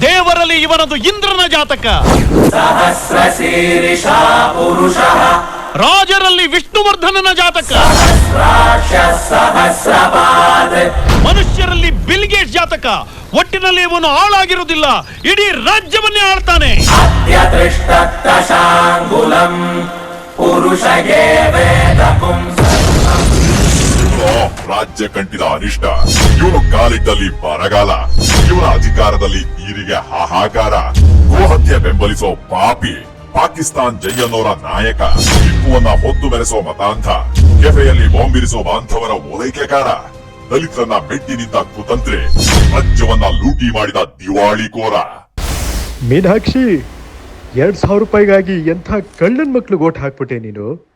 ದೇವರಲ್ಲಿ ಇವನದು ಇಂದ್ರನ ಜಾತಕ. ರಾಜರಲ್ಲಿ ವಿಷ್ಣುವರ್ಧನನ ಜಾತಕ. ಮನುಷ್ಯರಲ್ಲಿ ಬಿಲ್ಗೇಟ್ ಜಾತಕ. ಒಟ್ಟಿನಲ್ಲಿ ಇವನು ಹಾಳಾಗಿರುವುದಿಲ್ಲ ಇಡೀ ರಾಜ್ಯವನ್ನೇ ಆಳ್ತಾನೆ. ಪುರುಷಗೆ ವೇದ ರಾಜ್ಯ ಕಂಟಿದ ಅನಿಷ್ಟ ಇವನು ಕಾಲಿದ್ದಲ್ಲಿ ಬರಗಾಲ. ಇವನ ಅಧಿಕಾರದಲ್ಲಿ ನೀರಿಗೆ ಹಾಹಾಕಾರ. ಗೋಹತ್ಯೆ ಬೆಂಬಲಿಸೋ ಪಾಪಿ. ಪಾಕಿಸ್ತಾನ್ ಜೈಯನ್ನೋರ ನಾಯಕ. ಟಿಪ್ಪುವನ್ನ ಹೊತ್ತು ಬೆರೆಸೋ ಮತಾಂಧ. ಕೆಫೆಯಲ್ಲಿ ಬಾಂಬಿರಿಸೋ ಬಾಂಧವರ ಓಲೈಕೆಕಾರ. ದಲಿತರನ್ನ ಬೆಟ್ಟಿ ನಿಂತ ಕುತಂತ್ರಿ. ರಾಜ್ಯವನ್ನ ಲೂಟಿ ಮಾಡಿದ ದಿವಾಳಿಕೋರ ಮೀನಾಕ್ಷಿ, ಎರಡ್ ಸಾವಿರ ರೂಪಾಯಿಗಾಗಿ ಎಂಥ ಕಳ್ಳನ್ ಮಕ್ಳು ಓಟ್ ಹಾಕ್ಬಿಟ್ಟೆ ನೀನು?